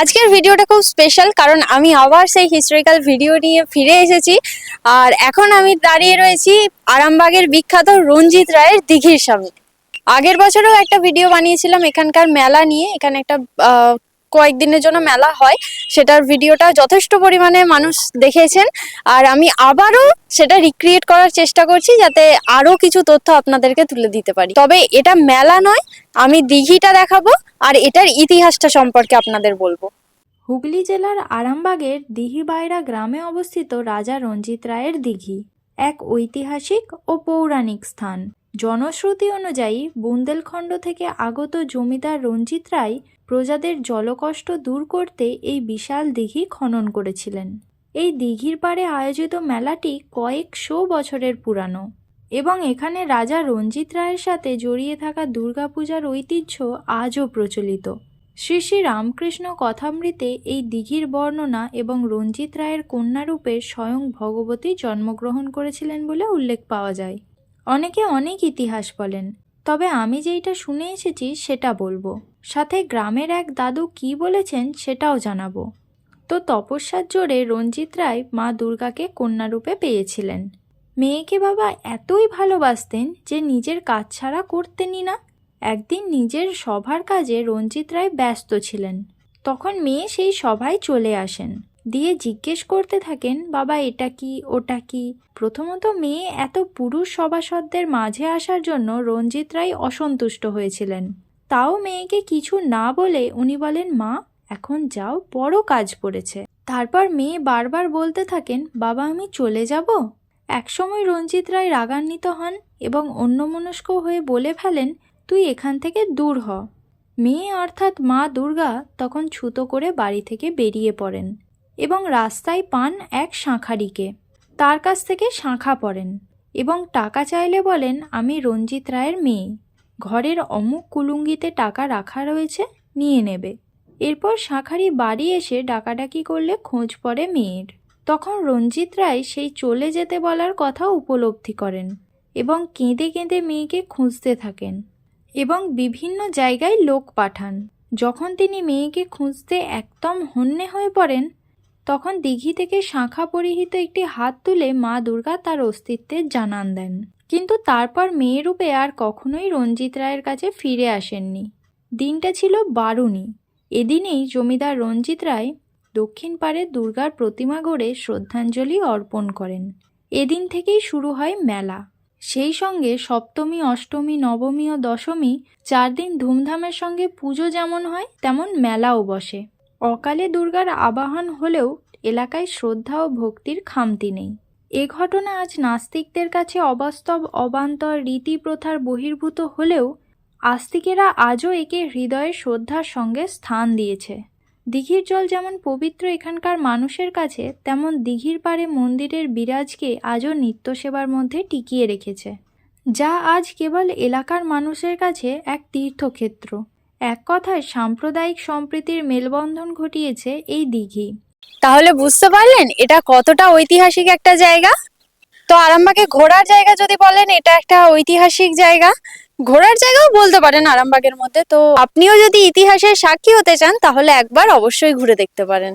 আজকের ভিডিওটা খুব স্পেশাল কারণ আমি আবার সেই হিস্টোরিক্যাল ভিডিও নিয়ে ফিরে এসেছি। আর এখন আমি দাঁড়িয়ে রয়েছি আরামবাগের বিখ্যাত রঞ্জিত রায়ের দিঘির সামনে। আগের বছরও একটা ভিডিও বানিয়েছিলাম এখানকার মেলা নিয়ে। এখানে একটা কয়েকদিনের জন্য মেলা হয়। সেটার ভিডিওটা যথেষ্ট পরিমাণে মানুষ দেখেছেন। আর আমি আবারও সেটা রিক্রিয়েট করার চেষ্টা করছি যাতে আরও কিছু তথ্য আপনাদেরকে তুলে দিতে পারি। তবে এটা মেলা নয়, আমি দিঘিটা দেখাবো। আর এটার ইতিহাসটা সম্পর্কে আপনাদের বলব। হুগলি জেলার আরামবাগের দিঘিবাইরা গ্রামে অবস্থিত রাজা রঞ্জিত রায়ের দিঘি, এক ঐতিহাসিক ও পৌরাণিক স্থান। জনশ্রুতি অনুযায়ী বুন্দেলখণ্ড থেকে আগত জমিদার রঞ্জিত রায় প্রজাদের জলকষ্ট দূর করতে এই বিশাল দিঘি খনন করেছিলেন। এই দিঘির পাড়ে আয়োজিত মেলাটি কয়েকশো বছরের পুরানো। এবং এখানে রাজা রঞ্জিত রায়ের সাথে জড়িয়ে থাকা দুর্গাপূজার ঐতিহ্য আজও প্রচলিত। শ্রী শ্রী রামকৃষ্ণ কথামৃতে এই দিঘির বর্ণনা এবং রঞ্জিত রায়ের কন্যারূপে স্বয়ং ভগবতী জন্মগ্রহণ করেছিলেন বলে উল্লেখ পাওয়া যায়। অনেকে অনেক ইতিহাস বলেন, তবে আমি যেইটা শুনে এসেছি সেটা বলব। সাথে গ্রামের এক দাদু কি বলেছেন সেটাও জানাব। তো তপস্যার জোরে রঞ্জিত রায় মা দুর্গাকে কন্যারূপে পেয়েছিলেন। মেয়েকে বাবা এতই ভালোবাসতেন যে নিজের কাজ ছাড়া করতেনই না। একদিন নিজের সভার কাজে রঞ্জিত রায় ব্যস্ত ছিলেন। তখন মেয়ে সেই সভায় চলে আসেন। দিয়ে জিজ্ঞেস করতে থাকেন, বাবা, এটা কি, ওটা কি? প্রথমত মেয়ে এত পুরুষ সভাসদদের মাঝে আসার জন্য রঞ্জিত রায় অসন্তুষ্ট হয়েছিলেন। তাও মেয়েকে কিছু না বলে উনি বলেন, মা, এখন যাও, বড় কাজ পড়েছে। তারপর মেয়ে বারবার বলতে থাকেন, বাবা, আমি চলে যাব? একসময় রঞ্জিত রায় রাগান্বিত হন এবং অন্যমনস্ক হয়ে বলে ফেলেন, তুই এখান থেকে দূর হ। মেয়ে অর্থাৎ মা দুর্গা তখন ছুতো করে বাড়ি থেকে বেরিয়ে পড়েন এবং রাস্তায় পান এক শাঁখারিকে। তার কাছ থেকে শাঁখা পড়েন এবং টাকা চাইলে বলেন, আমি রঞ্জিত রায়ের মেয়ে। ঘরের অমুক কুলুঙ্গিতে টাকা রাখা রয়েছে, নিয়ে নেবে। এরপর শাঁখারি বাড়ি এসে ডাকাডাকি করলে খোঁজ পড়ে মেয়ের। তখন রঞ্জিত রায় সেই চলে যেতে বলার কথা উপলব্ধি করেন এবং কেঁদে কেঁদে মেয়েকে খুঁজতে থাকেন এবং বিভিন্ন জায়গায় লোক পাঠান। যখন তিনি মেয়েকে খুঁজতে একদম হন্যে হয়ে পড়েন, তখন দিঘি থেকে শাঁখা পরিহিত একটি হাত তুলে মা দুর্গা তার অস্তিত্বের জানান দেন। কিন্তু তারপর মেয়েরূপে আর কখনোই রঞ্জিত রায়ের কাছে ফিরে আসেননি। দিনটা ছিল বারুণী। এদিনেই জমিদার রঞ্জিত রায় দক্ষিণ পাড়ে দুর্গার প্রতিমা গড়ে শ্রদ্ধাঞ্জলি অর্পণ করেন। এদিন থেকেই শুরু হয় মেলা। সেই সঙ্গে সপ্তমী, অষ্টমী, নবমী ও দশমী চার দিন ধুমধামের সঙ্গে পুজো যেমন হয়, তেমন মেলাও বসে। অকালে দুর্গার আবাহন হলেও এলাকায় শ্রদ্ধা ও ভক্তির খামতি নেই। এ ঘটনা আজ নাস্তিকদের কাছে অবাস্তব, অবান্তর রীতি প্রথার বহির্ভূত হলেও আস্তিকেরা আজও একে হৃদয়ে শ্রদ্ধার সঙ্গে স্থান দিয়েছে। দিঘির জল যেমন পবিত্র এখানকার মানুষের কাছে, তেমন দিঘির পাড়ে মন্দিরের বিরাজকে আজও নিত্য সেবার মধ্যে টিকিয়ে রেখেছে, যা আজ কেবল এলাকার মানুষের কাছে এক তীর্থক্ষেত্র। এক কথায়, সাম্প্রদায়িক সম্প্রীতির মেলবন্ধন ঘটিয়েছে এই দিঘি। তাহলে বুঝতে পারলেন এটা কতটা ঐতিহাসিক একটা জায়গা? তো আরামবাগে ঘোরার জায়গা যদি বলেন, এটা একটা ঐতিহাসিক জায়গা। ঘোরার জায়গাও বলতে পারেন আরামবাগের মধ্যে। তো আপনিও যদি ইতিহাসের সাক্ষী হতে চান তাহলে একবার অবশ্যই ঘুরে দেখতে পারেন।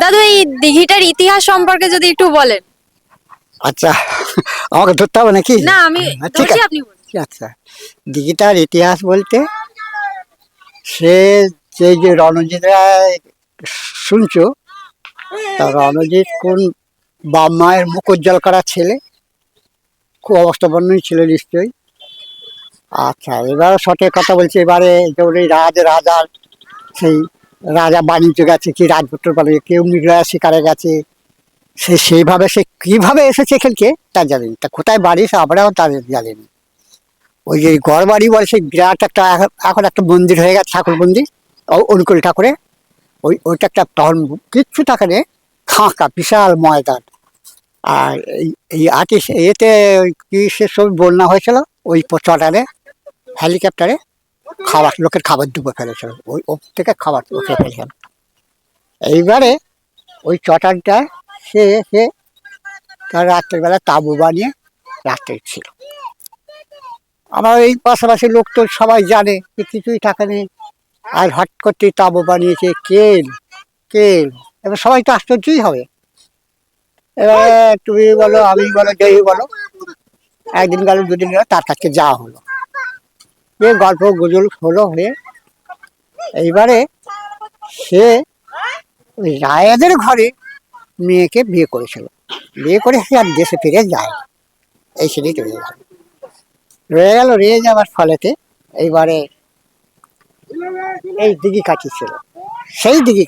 দাদু এই দিঘিটার ইতিহাস সম্পর্কে যদি একটু বলেন। আচ্ছা আমাকে ধরতে হবে নাকি? না আমি হ্যাঁ, ঠিক আছে। আপনি আচ্ছা দিঘিটার ইতিহাস বলতে সে যে যে রণজিৎ রায় শুনছো? তা রণজিৎ কোন বাপ মায়ের মুখ উজ্জ্বল করা ছেলে? খুব অবস্থাপন্নই ছিল নিশ্চয়ই। আচ্ছা এবার সঠিক কথা বলছি, এবারে যেমন রাজ, রাজার সেই রাজা বাণিজ্য গেছে, কি রাজপুত্র পালে, কেউ মৃগয়া শিকারে গেছে, সে সেইভাবে, সে কীভাবে এসেছে এখানকে তা জানেনি তা কোথায় বাড়ি, সে আমরাও তা জানিনি ওই যে গড় বাড়ি বলে সেই বিরাট একটা, এখন- একটা মন্দির হয়ে গেছে, ঠাকুর মন্দির অনুকূল ঠাকুরে। ওই, ওইটা একটা তখন কিচ্ছু থাকে নেই ফাঁকা, বিশাল ময়দান। আর এই আর্টিস্ট এতে কি সে সব বন্যা হয়েছিল, ওই চটারে হেলিকপ্টারে খাবার, লোকের খাবার ডুবে ফেলেছিল। ওই ওর থেকে খাবার উঠে ফেলেছিল এইবারে ওই চটারটা সে এসে তার রাত্রেবেলা তাঁবু বানিয়ে রাত্রে ছিল। আমার এই পাশাপাশি লোক তো সবাই জানে যে কিছুই টাকা নেই আর হট করতে তাঁবু বানিয়েছে কে কে এলো এবার সবাই তো আশ্চর্যই হবে। এবারে তুমি বলো, আমি বলো যেই বলো, একদিন গেল, দুদিন গেল, তার কাছে যাওয়া হলো। যে গল্প গুজল হলো হয়ে এইবারে সে রায়াদের ঘরে মেয়েকে বিয়ে করেছিল। বিয়ে করে সে আর দেশে ফিরে যায় এই সেটাই চলে গেল। রয়ে গেল, রয়ে যাওয়ার ফলেতে এইবারে এই দিঘি কাঠি ছিল। সেই দিঘি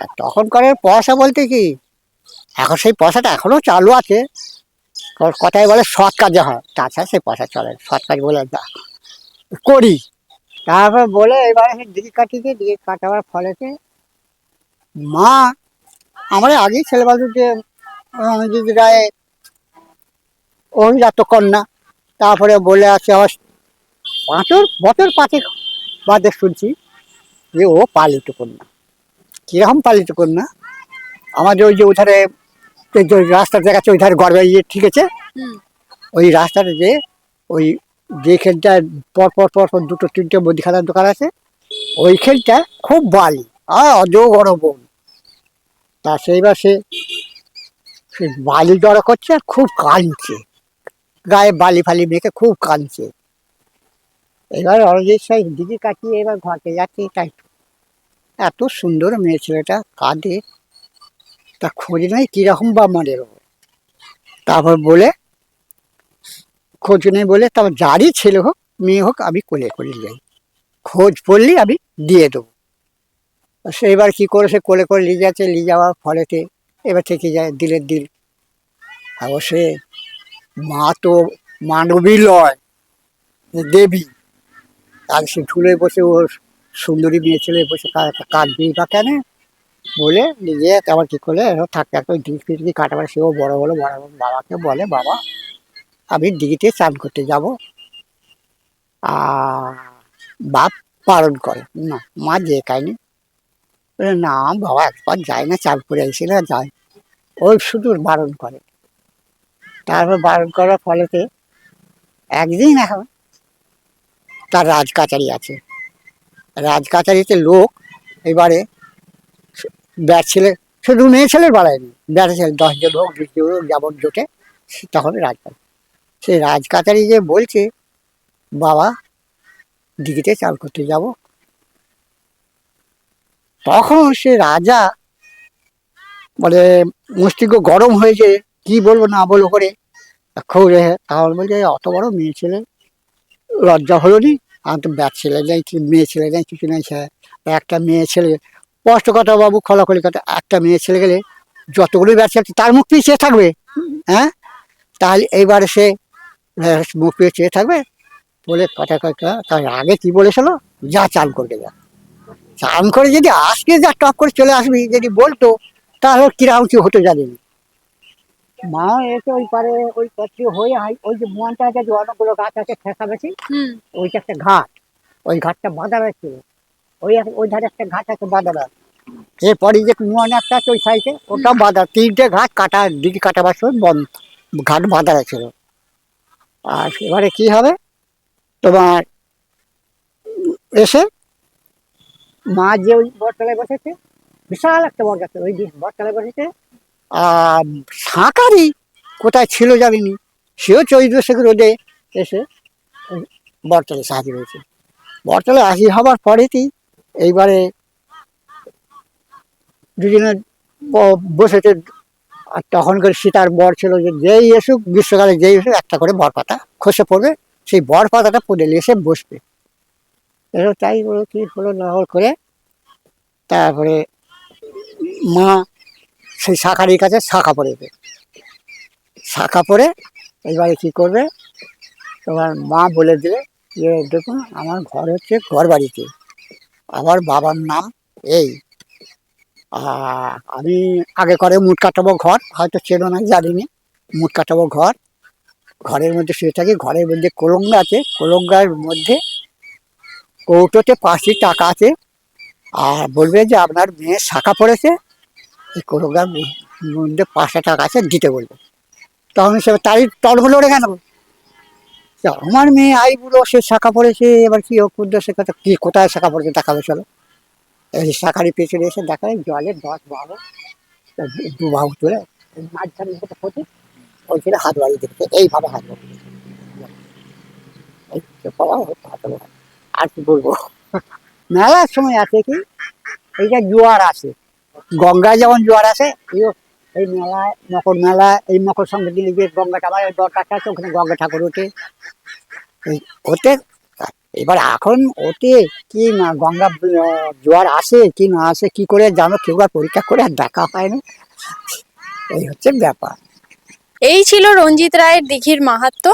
আর তখনকারের পয়সা বলতে কি, এখন সেই পয়সাটা এখনও চালু আছে। কথায় বলে সৎ কাজে হয়। তাছাড়া সেই পয়সা চলে। সৎ কাজ বলে। করি। তারপর বলে এবারে সেই দিঘি কাঠিতে দিঘি কাটাবার ফলেতে মা আমার আগেই ছেলেবেলাতে রণজিৎ রায় অভিজাত কন্যা তারপরে বলে আছে আবার পাঁচর বছর পাঁচেক বাদে শুনছি যে ও পালিত কন্যা। কীরকম পালিত কন্যা? আমাদের ওই যে ওধারে যে যে রাস্তা দেখাচ্ছে ওই ধারে গড়বে ইয়ে ঠিক আছে? ওই রাস্তাটা যে ওই যেখানটা পর পর দুটো, তিনটে মুদিখানার দোকান আছে ওইখানটা খুব বালি আর অজগর বন তা সেইবার সে বালি জড়ো করছে আর খুব কাঁদছে। গায়ে বালি ফালি মেখে খুব কাঁদছে। এবার অরজিৎ সাহেব দিদি কাটিয়ে এবার ঘরকে যাচ্ছে, তাই এত সুন্দর মেয়ে ছেলেটা, কাঁদে। তা খোঁজ নেই কীরকম বা মারে তারপর বলে খোঁজ নেই বলে তারপর যারই ছেলে হোক, মেয়ে হোক, আমি কোলে করে যাই। খোঁজ পড়লেই আমি দিয়ে দেবো। সে এবার কি করে, সে কোলে করে নিয়ে যাচ্ছে, নিয়ে যাওয়ার ফলেতে এবার থেকে যায় দিলের দিল আর সে মা তো মানবী লয় দেবী। আর সে ঝুলে বসে, ওর সুন্দরী মেয়ে ছেলে বসে কা- কাঁদবি বা কেন? বলে নিজে আবার কি করলে থাকতে থাকতে দিঘি ফিরকি কাটাবার সেও বড় বড় বড় বাবাকে বলে, বাবা আমি দিঘিতে চান করতে যাব। আর বাপ পালন করে। না মা যে বলে, না বাবা একবার যায় না চান করে এসে না যায়। ওই শুধু বারণ করে। তারপর বারণ করার ফলেতে একদিন এখন তার রাজ কাচারি আছে। রাজ কাচারিতে লোক এবারে ব্যাট ছেলে শুধু মেয়ে ছেলের বাড়ায়নি ব্যাট ছেলে দশজন হোক বিশ জন হোক যেমন জোটে তখন রাজ সেই রাজ কাচারি যে বলছে, বাবা, দিঘিতে চাল করতে যাব। তখন সে রাজা বলে, মস্তিষ্ক গরম হয়েছে, কি বলব না বলব করে খৌড়ে তাহলে বলছে অত বড় মেয়ে ছেলে, লজ্জা হলো নি? আর তো ব্যাট ছেলে নেই, কি মেয়ে ছেলে নেই, কিছু নেই সে একটা মেয়ে ছেলে, স্পষ্ট কথা বাবু, খোলাখুলি কথা, একটা মেয়ে ছেলে গেলে যতগুলো ব্যাট ছেলে, তার মুখ পিছিয়ে থাকবে হ্যাঁ? তাহলে এইবারে সে মুখ পেয়ে চেয়ে থাকবে। বলে কথা কথা তার আগে কি বলেছিল? যা চান করবে যা। চান করে যদি আজকে যা টপ করে চলে আসবি যদি বলতো তাহলে কীরকম কি হতো জানি না। মা এসে ওই পারে ওই পথে হয়ে আই- ওই যে মোয়ানটা আছে যে অনেকগুলো গাছ আছে ঠেকা বেশি ওইটা একটা ঘাট। ওই ঘাটটা বাঁধা রয়েছে ওই ওই ধারে একটা ঘাট আছে বাঁধা এরপরে যে মোয়ান একটা আছে ওই সাইডে ওটা বাঁধা। তিনটে ঘাট কাটা দিকে কাটাবার সময় বন্ধ। ঘাট বাঁধা ছিল আর এবারে কি হবে? তোমার এসে মা যে ওই বটতলায় বসেছে, বিশাল একটা বট গাছ ওই বটতলায় বসেছে, আর সাঁকারি কোথায় ছিল জানিনি, সেও চৈত্র শেখর রোদে এসে বটতলে সাহায্য হয়েছে বটতলায় হাজির হবার পরেতেই এইবারে দুজনে বসেছে আর তখনকার সীতার বর ছিল যে যেই এসুক, গ্রীষ্মকালে যেই এসুক, একটা করে বর পাতা খসে পড়বে, সেই বর পাতাটা পড়ে নিয়ে এসে বসবে। এরকম তাই হলো কি হলো না হলো করে তারপরে মা সেই শাখারির কাছে শাখা পড়েছে শাখা পরে এবারে কি করবে? তোমার মা বলে দিলে যে, দেখুন, আমার ঘর হচ্ছে ঘর বাড়িতে আমার বাবার নাম এই। আমি আগে করে মুট কাটাবো ঘর, হয়তো চেনো না, জানিনি। মুট কাটাবো ঘর। ঘরের মধ্যে শুয়ে থাকি, ঘরের মধ্যে কোলঙ্গা আছে। কলঙ্গার মধ্যে কৌটোতে পাঁচটি টাকা আছে। আর বলবে যে আপনার মেয়ে শাখা পড়েছে, এই কলঙ্গার মধ্যে পাঁচটা টাকা আছে, দিতে বলবে। তখন সে তারই টলগুলো ওড়ে কেন আমার মেয়ে আই বুড়ো সে শাখা পড়েছে, এবার কি উদ্দেশ্যে কথা, কি কোথায় শাখা পড়েছে, দেখাবে চলো। শাকারি পেছনে এসে দেখা জলের দশ বারো, দু- তুলে মাঝখানে একটা ক্ষতি ওইখানে হাত বাড়িয়ে দেখতে এইভাবে হাত হাত। আর কি বলব? মেলার সময় আছে কি এইটা জোয়ার আছে গঙ্গায় যেমন জোয়ার আছে এই- মেলায়, মকর মেলা এই মকর সংক্রান্তি যে গঙ্গাটা আমার দরকার আছে, ওখানে গঙ্গা ঠাকুর ওঠে। ওতে এবার এখন ওতে কি গঙ্গা জোয়ার আসে কি না আসে, কি করে জানো, কেউ আর পরীক্ষা করে আর দেখা হয় না। এই হচ্ছে ব্যাপার। এই ছিল রঞ্জিত রায়ের দিঘির মাহাত্ম।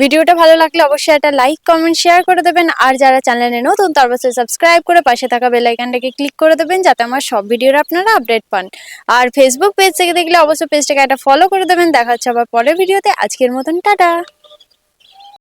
ভিডিওটা ভালো লাগলে অবশ্যই একটা লাইক কমেন্ট শেয়ার করে দেবেন। আর যারা চ্যানেলে নতুন, তার অবশ্যই সাবস্ক্রাইব করে পাশে থাকা বেল আইকনটাকে ক্লিক করে দেবেন, যাতে আমার সব ভিডিওর আপনারা আপডেট পান। আর ফেসবুক পেজ থেকে দেখলে অবশ্যই পেজটাকে একটা ফলো করে দেবেন। দেখা হচ্ছে আবার পরের ভিডিওতে আজকের মতন, টাটা!